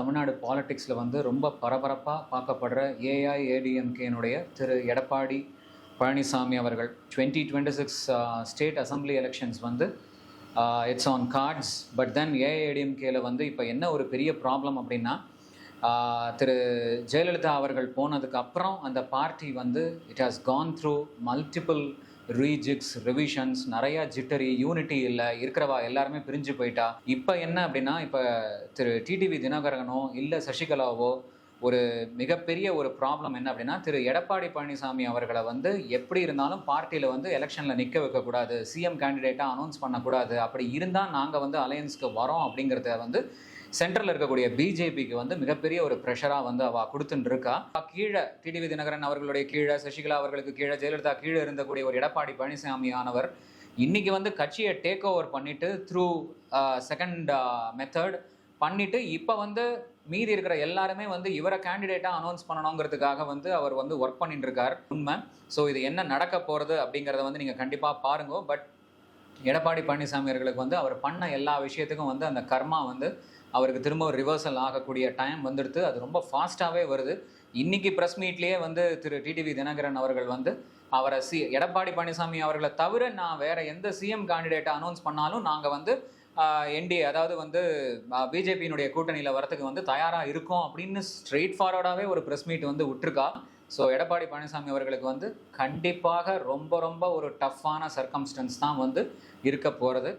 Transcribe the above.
தமிழ்நாடு பாலிடிக்ஸில் வந்து ரொம்ப பரபரப்பாக பார்க்கப்படுற ஏஐஏடிஎம்கேனுடைய திரு எடப்பாடி பழனிசாமி அவர்கள். Twenty twenty six state assembly elections வந்து it's on cards but then ஏஐஏடிஎம்கேல வந்து இப்போ என்ன ஒரு பெரிய ப்ராப்ளம் அப்படின்னா திரு ஜெயலலிதா அவர்கள் போனதுக்கு அப்புறம் அந்த பார்ட்டி வந்து it has gone through multiple rejigs revisions நிறைய ஜிட்டரி யூனிட்டி இல்லை இருக்கிறவா எல்லாருமே பிரிஞ்சு போயிட்டா. இப்போ என்ன அப்படின்னா இப்போ திரு டிடிவி தினகரனோ இல்லை சசிகலாவோ ஒரு மிகப்பெரிய ஒரு ப்ராப்ளம் என்ன அப்படின்னா திரு எடப்பாடி பழனிசாமி அவர்களை வந்து எப்படி இருந்தாலும் பார்ட்டியில் வந்து எலெக்ஷனில் நிற்க வைக்கக்கூடாது சிஎம் கேண்டிடேட்டாக அனௌன்ஸ் பண்ணக்கூடாது அப்படி இருந்தால் நாங்கள் வந்து அலையன்ஸ்க்கு வரோம் அப்படிங்கிறத வந்து சென்ட்ரல் இருக்கக்கூடிய பிஜேபிக்கு வந்து மிகப்பெரிய ஒரு ப்ரெஷராக வந்து அவ கொடுத்துட்டு இருக்கா கீழே டிடிவி தினகரன் அவர்களுடைய கீழே சசிகலா அவர்களுக்கு கீழே ஜெயலலிதா கீழே இருந்தக்கூடிய ஒரு எடப்பாடி பழனிசாமி ஆனவர் இன்னைக்கு வந்து கட்சியை டேக் ஓவர் பண்ணிட்டு த்ரூ செகண்ட் மெத்தட் பண்ணிட்டு இப்போ வந்து மீதி இருக்கிற எல்லாருமே வந்து இவரை கேண்டிடேட்டாக அனௌன்ஸ் பண்ணணுங்கிறதுக்காக வந்து அவர் வந்து ஒர்க் பண்ணிட்டு இருக்கார் உண்மை. ஸோ இது என்ன நடக்க போகிறது அப்படிங்கிறத வந்து நீங்கள் கண்டிப்பாக பாருங்க. பட் எடப்பாடி பழனிசாமி அவர்களுக்கு வந்து அவர் பண்ண எல்லா விஷயத்துக்கும் வந்து அந்த கர்மா வந்து அவருக்கு திரும்ப ஒரு ரிவர்சல் ஆகக்கூடிய டைம் வந்துடுது அது ரொம்ப ஃபாஸ்ட்டாகவே வருது. இன்னைக்கு ப்ரெஸ் மீட்லேயே வந்து திரு டிடிவி தினகரன் அவர்கள் வந்து அவரை சி எடப்பாடி பழனிசாமி அவர்களை தவிர நான் வேற எந்த சிஎம் கேண்டிடேட்டை அனௌன்ஸ் பண்ணாலும் நாங்கள் வந்து என்டிஏ அதாவது வந்து பிஜேபியினுடைய கூட்டணியில் வரத்துக்கு வந்து தயாராக இருக்கோம் அப்படின்னு ஸ்ட்ரெயிட் ஃபார்வர்டாகவே ஒரு ப்ரெஸ் மீட் வந்து விட்டுருக்கா. ஸோ எடப்பாடி பழனிசாமி அவர்களுக்கு வந்து கண்டிப்பாக ரொம்ப ரொம்ப ஒரு டஃப்பான சர்க்கம்ஸ்டன்ஸ் தான் வந்து இருக்க போகிறது